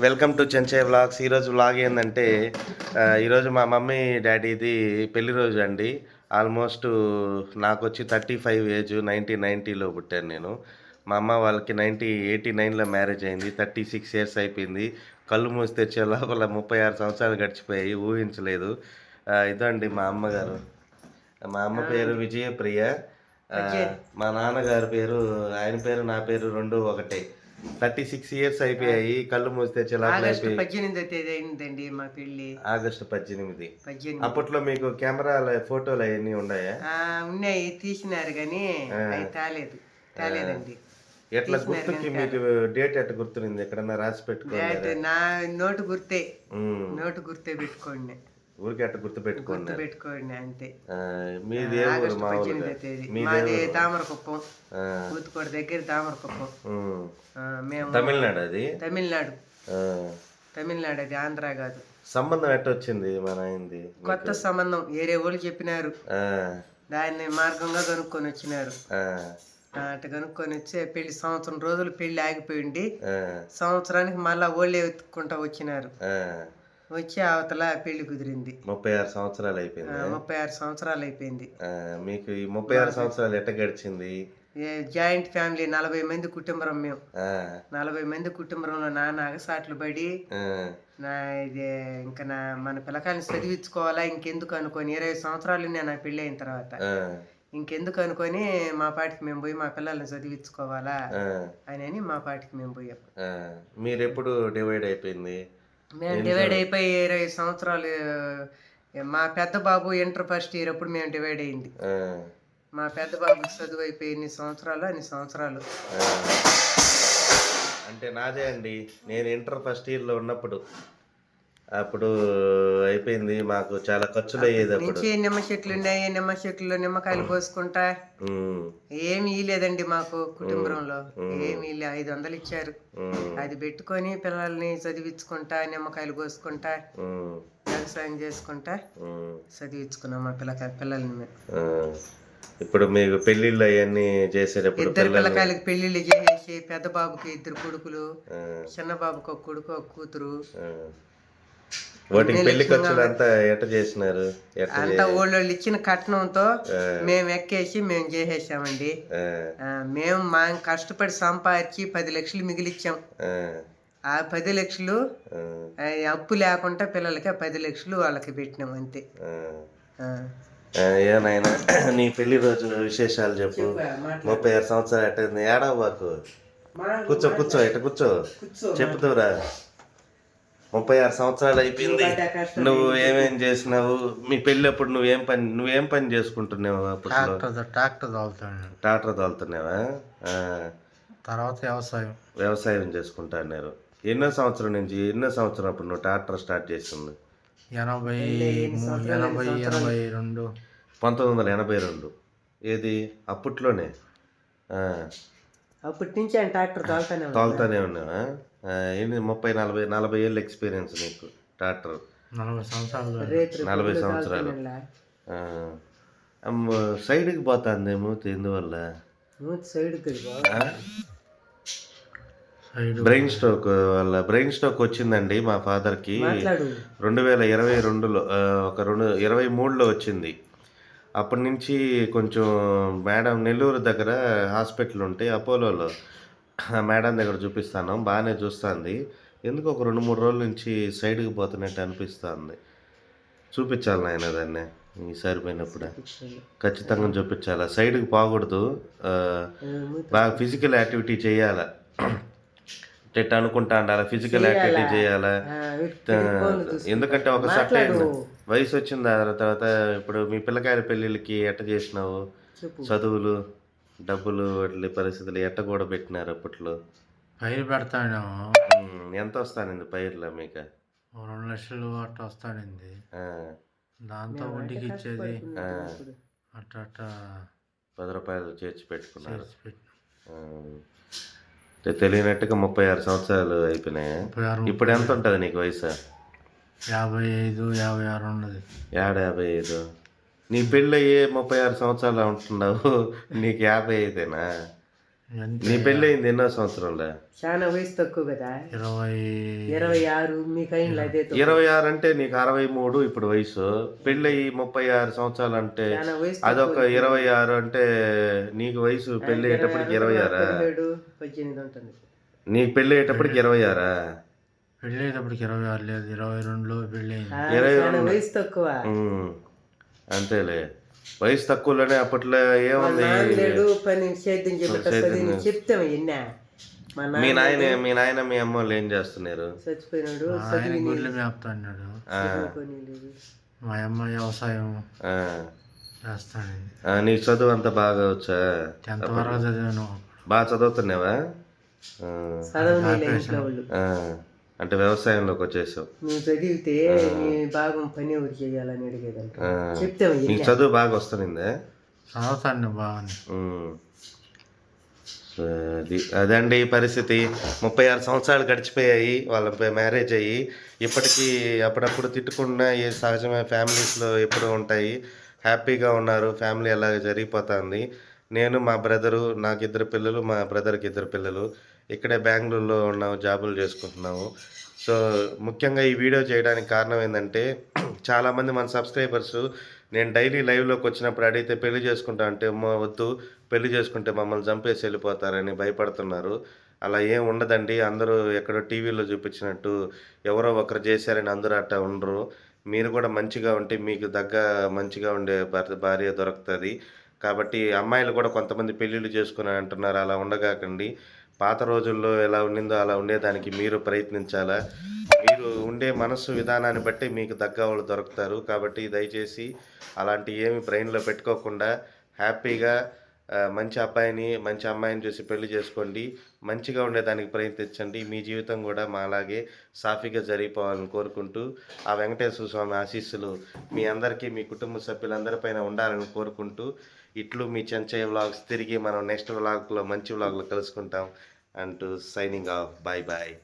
Welcome to చెంచే vlogs ఈరోజు vlog ఏంటంటే ఈరోజు మా మమ్మీ డాడీది పెళ్ళి రోజు అండి. ఆల్మోస్ట్ నాకు వచ్చి థర్టీ ఫైవ్ ఏజ్ నైన్టీన్ నైంటీలో పుట్టాను నేను. మా అమ్మ వాళ్ళకి నైంటీ ఎయిటీ నైన్లో మ్యారేజ్ అయింది. థర్టీ సిక్స్ ఇయర్స్ అయిపోయింది. కళ్ళు మూసి తెచ్చే లోపల ముప్పై ఆరు సంవత్సరాలు గడిచిపోయాయి. ఊహించలేదు. ఇదండి మా అమ్మగారు. మా అమ్మ పేరు విజయప్రియ. మా నాన్నగారి పేరు ఆయన పేరు నా పేరు రెండు ఒకటే. థర్టీ సిక్స్ ఇయర్స్ అయిపోయాయి కళ్ళు మూసి తెచ్చే లోపల ఆగస్టు అయిపోయి పద్దెనిమిదో తేదీ అయిందండి మా పెళ్ళి ఆగస్టు పద్దెనిమిది. అప్పట్లో మీకు కెమెరాల ఫోటోలు అవన్నీ ఉన్నాయా? ఉన్నాయి తీసినారు కానీ తాలేదు తాలేదండి. ఎట్లా గుర్తుకి మీకు డేట్ ఎట్లా గుర్తునింది? ఎక్కడన్నా రాసి పెట్టుకోండి నా నోటు గుర్తే. నోటు గుర్తే పెట్టుకోండి. ఊరికే అట్లా గుర్తు పెట్టుకోండి గుర్తు పెట్టుకోండి అంతే మీది ఊరు మామూలుగా. మీదే తామరకుప్పం ఆ, కూతుకోట దగ్గర తామరకుప్పం మేము తమిళనాడు అది? తమిళనాడు. తమిళనాడు అది ఆంధ్ర కాదు. సంబంధం ఎట్ట వచ్చింది మా నాయనది? కొత్త సంబంధం. వేరే వాళ్ళు చెప్పినారు. ఆ, దాన్ని మార్గంగా కనుక్కొని వచ్చినారు. అటు కనుక్కొని వచ్చి పెళ్ళి సంవత్సరం రోజులు పెళ్ళి ఆగిపోయింది ఆ, సంవత్సరానికి మళ్ళా ఓళ్ళే ఎత్తుకుంటా వచ్చినారు. వచ్చి అవతల పెళ్ళి కుదిరింది. ముప్పై ఆరు సంవత్సరాలు అయిపోయింది? ముప్పై ఆరు సంవత్సరాలు అయిపోయింది. మీకు ఈ ముప్పై ఆరు సంవత్సరాలు ఎట్ట గడిచింది? జాయింట్ ఫ్యామిలీ నలభై మంది కుటుంబం మేము. నలభై మంది కుటుంబంలో నాన్న అగసాట్లు పడి నా ఇది ఇంకా నా మన పిల్లకాయని చదివించుకోవాలా? ఇంకెందుకు అనుకొని ఇరవై సంవత్సరాలు నేను నా పెళ్ళి అయిన తర్వాత. ఇంకెందుకు అనుకొని మా పాటికి మేము పోయి మా పిల్లల్ని చదివించుకోవాలా? అని అని మా పాటికి మేము పోయాం. మీరు ఎప్పుడు డివైడ్ అయిపోయింది? మేము డివైడ్ అయిపోయి ఇరవై సంవత్సరాలు మా పెద్ద బాబు ఇంటర్ ఫస్ట్ ఇయర్ అప్పుడు మేము డివైడ్ అయింది. మా పెద్ద బాబుకి చదువు అయిపోయి ఎన్ని సంవత్సరాలు అన్ని సంవత్సరాలు. అంటే నాదే అండి. నేను ఇంటర్ ఫస్ట్ ఇయర్లో ఉన్నప్పుడు అప్పుడు అయిపోయింది. మాకు చాలా ఖర్చులు అయ్యేది అప్పుడు. నిమ్మ చెట్లు ఉన్నాయి. నిమ్మ చెట్లు నిమ్మకాయలు కోసుకుంటా ఏమి ఇలేదండి మాకు కుటుంబంలో. ఏమి ఇలే ఐదు వందలు ఇచ్చారు. అది పెట్టుకొని పిల్లల్ని చదివించుకుంటా నిమ్మకాయలు కోసుకుంటా వ్యవసాయం చేసుకుంటా. చదివించుకున్నాం మా పిల్లకాయ పిల్లల్ని. ఇప్పుడు మీకు పెళ్ళిళ్ళు అవన్నీ చేసేటప్పుడు ఇద్దరు పిల్లకాయలకి పెళ్ళిళ్ళు చేసేసి పెద్ద బాబుకి ఇద్దరు కొడుకులు చిన్న బాబుకి ఒక కొడుకు ఒక కూతురు. వాటికి పెళ్ళి ఖర్చులు అంతా ఎట్ట చేసినారు? అంతా ఓళ్ళోళ్ళు ఇచ్చిన కట్నంతో మేము ఎక్కేసి మేము చేసేసామండి. మేము మా కష్టపడి సంపాదించి పది లక్షలు మిగిలిచ్చాం. ఆ, పది లక్షలు అప్పు లేకుండా పిల్లలకి ఆ పది లక్షలు వాళ్ళకి పెట్టినాం అంతే. ఏ నాయనా నీ పెళ్ళి రోజు విశేషాలు చెప్పు. ముప్పై ఆరు సంవత్సరాలు ఎట్ట ఏడవకు కూర్చో కూర్చో ఎట్ట కూర్చో. చెప్తావురా ముప్పై ఆరు సంవత్సరాలు అయిపోయింది. నువ్వు ఏమేం చేసినావు? మీ పెళ్ళి అప్పుడు నువ్వేం పని నువ్వేం పని చేసుకుంటున్నావు ట్రాక్టర్ ట్రాక్టర్ తోలుతున్నావా? ఆ, తర్వాత వ్యవసాయం. వ్యవసాయం చేసుకుంటా అన్నారు. ఎన్నో సంవత్సరం నుంచి ఎన్నో సంవత్సరం అప్పుడు నువ్వు ట్రాక్టర్ స్టార్ట్ చేసింది? ఎనభై ఎనభై ఎనభై రెండు. పంతొమ్మిది వందల ఎనభై రెండు. ఏది? అప్పట్లోనే. ఆ, అప్పటి నుంచి ఆయన ట్రాక్టర్ తోలుతానే. తోలుతానే ఉన్నావా ఎన్ని ముప్పై నలభై నలభై ఏళ్ళు ఎక్స్పీరియన్స్ నీకు ట్రాక్టర్. నలభై సంవత్సరాలు. నలభై సంవత్సరాలు. సైడ్కి ఎందువల్ల? మూతి సైడ్ తిరుగు ఆ? సైడ్. బ్రెయిన్ స్ట్రోక్ వల్ల బ్రెయిన్ స్ట్రోక్ వచ్చిందండి మా ఫాదర్కి. మాట్లాడు. రెండు వేల ఇరవై రెండులో ఒక రెండు ఇరవై మూడులో వచ్చింది. అప్పటి నుంచి కొంచెం మేడం నెల్లూరు దగ్గర హాస్పిటల్ ఉంటే అపోలోలో. మేడం దగ్గర చూపిస్తాను బాగానే చూస్తుంది. ఎందుకు ఒక రెండు మూడు రోజుల నుంచి సైడ్కి పోతున్నట్టు అనిపిస్తుంది. చూపించాలి నాయన దాన్ని ఈసారి పోయినప్పుడు. ఖచ్చితంగా చూపించాలి. సైడ్కి పోకూడదు. బాగా ఫిజికల్ యాక్టివిటీ చేయాలా. అనుకుంటా ఉండాలి ఫిజికల్ యాక్టివిటీ చేయాలా? ఎందుకంటే ఒక సర్టైన్ వయసు వచ్చిన తర్వాత ఇప్పుడు మీ పిల్లకాయల పెళ్ళిళ్ళకి ఎట్ట చేసినావు? చదువులు డబ్బులు వాటి పరిస్థితులు ఎట్ట కూడా పెట్టినారు అప్పట్లో? పైరు పెడతాను. ఎంత వస్తానండి పైర్లో మీకు? రెండు లక్షలు అట్ట వస్తాడింది ఆ, దాంతో వడ్డీకి ఇచ్చేది అట్ట అట్ట పది రూపాయలు చేర్చి పెట్టుకున్నారు. తెలియనట్టుగా ముప్పై ఆరు సంవత్సరాలు అయిపోయినాయి? ఇప్పుడు ఎంత ఉంటుంది నీకు వయసు? యాభై ఐదు యాభై ఆరు ఉన్నది. ఏడు యాభై ఐదు నీ పెళ్ళి అయ్యే ముప్పై ఆరు సంవత్సరాలు ఉంటున్నావు. నీకు యాభై ఐదేనా నీ పెళ్ళి అయింది ఎన్నో సంవత్సరంలో? చాలా వయసు తక్కువ కదా. ఇరవై ఇరవై ఆరు మీకు అయింది అదే తక్కువ. ఇరవై ఆరు అంటే నీకు అరవై మూడు ఇప్పుడు వయసు. పెళ్ళి అయ్యి ముప్పై ఆరు సంవత్సరాలు అంటే చాలా వయసు అదొక ఇరవై ఆరు అంటే నీకు వయసు పెళ్ళి అయ్యేటప్పటికి ఇరవై ఆరా పదిహేడు పద్దెనిమిది ఉంటుంది. నీకు పెళ్ళి అయ్యేటప్పటికి ఇరవై ఆరా పెళ్ళి అయ్యేటప్పటికి ఇరవై ఆరు లేదు ఇరవై రెండులో పెళ్ళి అయింది ఆ, ఇరవై రెండు. వయసు తక్కువ. అంతేలే. వయసు తక్కువలోనే అప్పట్లో ఏముంది? నాన్నలేడు పని సేద్యం చెప్తాం మా నాయన మీ నాయన మీ అమ్మ వాళ్ళు ఏం చేస్తున్నారు? చచ్చిపోయినాడు ఆయన గుడ్లు మేపుతా అన్నాడు మా అమ్మ వ్యవసాయం ఆ. చేస్తాను ఆ, నీకు చదువు అంతా బాగా వచ్చా? టెన్త్ వరకు చదివాను. బాగా చదువుతున్నావా? అంటే వ్యవసాయంలోకి వచ్చేసావు. నువ్వు చదివితే నీ భాగం పని ఎవరు చేయాలని అడిగేదంట. చెప్తాం నీకు చదువు బాగా వస్తుందా చదువుతాను బాగుంది అది అదండి ఈ పరిస్థితి. ముప్పై ఆరు సంవత్సరాలు గడిచిపోయాయి. వాళ్ళ మ్యారేజ్ అయ్యి ఇప్పటికీ అప్పుడప్పుడు తిట్టుకున్న ఈ సహజమైన ఫ్యామిలీస్లో ఎప్పుడు ఉంటాయి. హ్యాపీగా ఉన్నారు. ఫ్యామిలీ అలాగ జరిగిపోతుంది. నేను మా బ్రదరు నాకు ఇద్దరు పిల్లలు మా బ్రదర్కి ఇద్దరు పిల్లలు ఇక్కడే బెంగళూరులో ఉన్నాము జాబులు చేసుకుంటున్నాము. సో ముఖ్యంగా ఈ వీడియో చేయడానికి కారణం ఏంటంటే చాలామంది మన సబ్స్క్రైబర్స్ నేను డైలీ లైవ్లోకి వచ్చినప్పుడు అడిగితే పెళ్ళి చేసుకుంటా అంటే వద్దు పెళ్ళి చేసుకుంటే మమ్మల్ని చంపేసి వెళ్ళిపోతారని భయపడుతున్నారు. అలా ఏం ఉండదండి. అందరూ ఎక్కడో టీవీలో చూపించినట్టు ఎవరో ఒకరు చేశారని అందరూ అట్టా ఉండరు. మీరు కూడా మంచిగా ఉంటే మీకు తగ్గ మంచిగా ఉండే భర్త భార్య దొరుకుతుంది. కాబట్టి అమ్మాయిలు కూడా కొంతమంది పెళ్ళిళ్ళు చేసుకుని అంటున్నారు అలా ఉండగాకండి. పాత రోజుల్లో ఎలా ఉండిందో అలా ఉండేదానికి మీరు ప్రయత్నించాలా? మీరు ఉండే మనసు విధానాన్ని బట్టి మీకు తగ్గ వాళ్ళు దొరుకుతారు. కాబట్టి దయచేసి అలాంటి ఏమి బ్రెయిన్లో పెట్టుకోకుండా హ్యాపీగా మంచి అబ్బాయిని మంచి అమ్మాయిని చూసి పెళ్ళి చేసుకోండి. మంచిగా ఉండేదానికి ప్రయత్నించండి. మీ జీవితం కూడా మా అలాగే సాఫీగా జరిగిపోవాలని కోరుకుంటూ ఆ వెంకటేశ్వర స్వామి ఆశీస్సులు మీ అందరికీ మీ కుటుంబ సభ్యులందరిపైన ఉండాలని కోరుకుంటూ ఇట్లు మీ చెంచయ్య వ్లాగ్స్ తిరిగి మనం నెక్స్ట్ వ్లాగ్లో మంచి వ్లాగ్లో కలుసుకుంటాం అంటూ సైనింగ్ ఆఫ్. Bye bye.